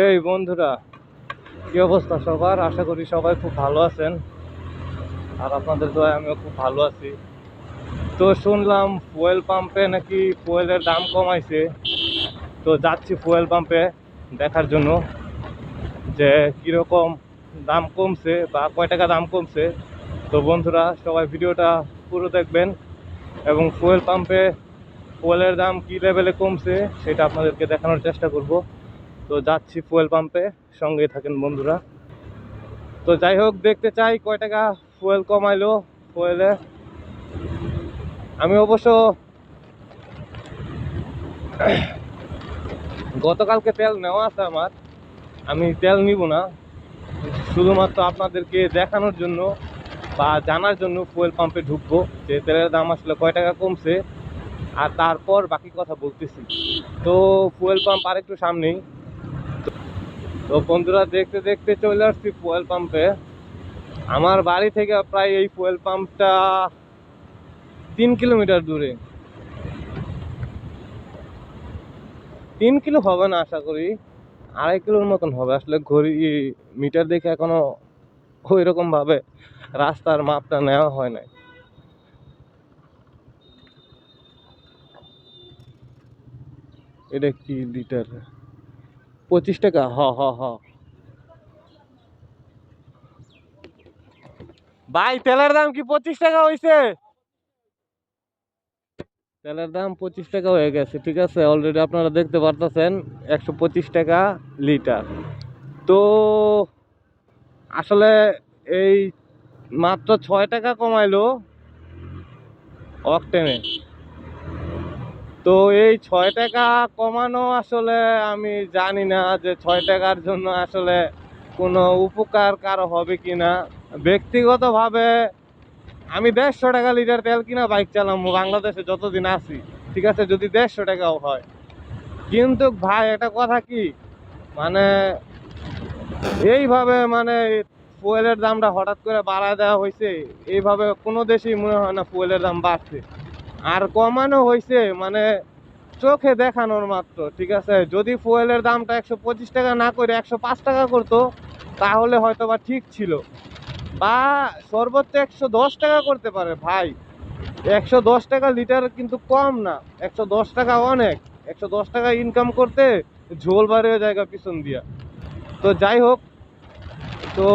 এই বন্ধুরা, কি অবস্থা সবার? আশা করি সবাই খুব ভালো আছেন। আর আপনাদের দয়া আমিও খুব ভালো আছি। তো শুনলাম ফুয়েল পাম্পে নাকি ফুয়েলের দাম কমাইছে। তো যাচ্ছি ফুয়েল পাম্পে দেখার জন্য যে কীরকম দাম কমছে বা কয় টাকা দাম কমছে। তো বন্ধুরা, সবাই ভিডিওটা পুরো দেখবেন এবং ফুয়েল পাম্পে ফুয়েলের দাম কী লেভেলে কমছে সেটা আপনাদেরকে দেখানোর চেষ্টা করব। তো যাচ্ছি ফুয়েল পাম্পে সঙ্গে থাকেন বন্ধুরা। তো যাই হোক, দেখতে চাই কয় টাকা ফুয়েল কমাইলো ফুয়েলে আমি অবশ্য গতকালকে তেল নেওয়া আছে আমার। আমি তেল নিব না। শুধুমাত্র আপনাদেরকে দেখানোর জন্য বা জানার জন্য ফুয়েল পাম্পে ঢুকবো। যে তেলের দাম আসলে কয় টাকা কমছে, আর তারপর বাকি কথা বলতেছি। তো ফুয়েল পাম্প আরেকটু সামনেই। তো বন্ধুরা, দেখতে দেখতে চলে আসছি ফুয়েল পাম্পে আমার বাড়ি থেকে প্রায় এই ফুয়েল পাম্পটা তিন কিলোমিটার দূরে। তিন কিলো হবে না আশা করি, আড়াই কিলোর মতন হবে। আসলে ঘড়ি, মিটার দেখে এখনও ওই ভাবে রাস্তার মাপটা নেওয়া হয় নাই। এটা কি লিটার পঁচিশ টাকা, হ হ হ। ভাই, তেলের দাম কি পঁচিশ টাকা হয়েছে তেলের দাম পঁচিশ টাকা হয়ে গেছে, ঠিক আছে? অলরেডি আপনারা দেখতে পারতেছেন, একশো পঁচিশ টাকা লিটার। তো, আসলে এই মাত্র ছয় টাকা কমাইলো অকটেনে তো এই ছয় টাকা কমানো আসলে আমি জানি না যে ছয় টাকার জন্য আসলে কোনো উপকার কারও হবে কি না ব্যক্তিগতভাবে আমি দেড়শো টাকা লিটার তেল কিনা বাইক চালাবো বাংলাদেশে যতদিন আছি, ঠিক আছে, যদি দেড়শো টাকাও হয়। কিন্তু ভাই, একটা কথা কি? মানে এইভাবে মানে ফুয়েলের দামটা হঠাৎ করে বাড়ায় দেওয়া হয়েছে, এইভাবে কোনো দেশেই মনে হয় না ফুয়েলের দাম বাড়ছে। আর কমানো হয়েছে মানে চোখে দেখানোর মাত্র, ঠিক আছে? যদি ফুয়েলের দামটা একশো পঁচিশ টাকা না করে একশো পাঁচ টাকা করতো, তাহলে হয়তো বা ঠিক ছিল। বা সর্বোচ্চ একশো দশ টাকা করতে পারে, ভাই। একশো দশ টাকা লিটার কিন্তু কম না, একশো দশ টাকা অনেক। একশো দশ টাকা ইনকাম করতে ঝোল বাড়িয়ে জায়গা পিছন দিয়া। তো যাই হোক, তো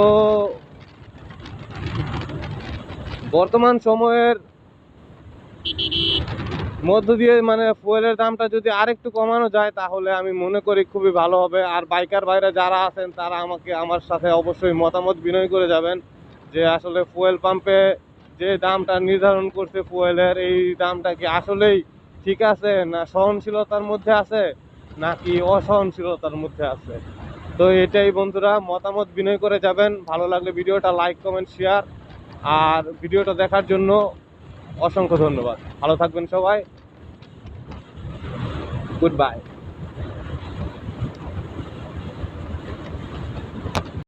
বর্তমান সময়ের মধ্য দিয়ে মানে ফুয়েলের দামটা যদি আরেকটু কমানো যায়, তাহলে আমি মনে করি খুবই ভালো হবে। আর বাইকার বাইরে যারা আছেন, তারা আমাকে, আমার সাথে অবশ্যই মতামত বিনয় করে যাবেন যে আসলে ফুয়েল পাম্পে যে দামটা নির্ধারণ করছে ফুয়েলের এই দামটা কি আসলেই ঠিক আছে, না সহনশীলতার মধ্যে আছে, নাকি অসহনশীলতার মধ্যে আছে? তো এটাই বন্ধুরা, মতামত বিনয় করে যাবেন। ভালো লাগলে ভিডিওটা লাইক কমেন্ট শেয়ার আর ভিডিওটা দেখার জন্য অসংখ্য ধন্যবাদ। ভালো থাকবেন সবাই। Good bye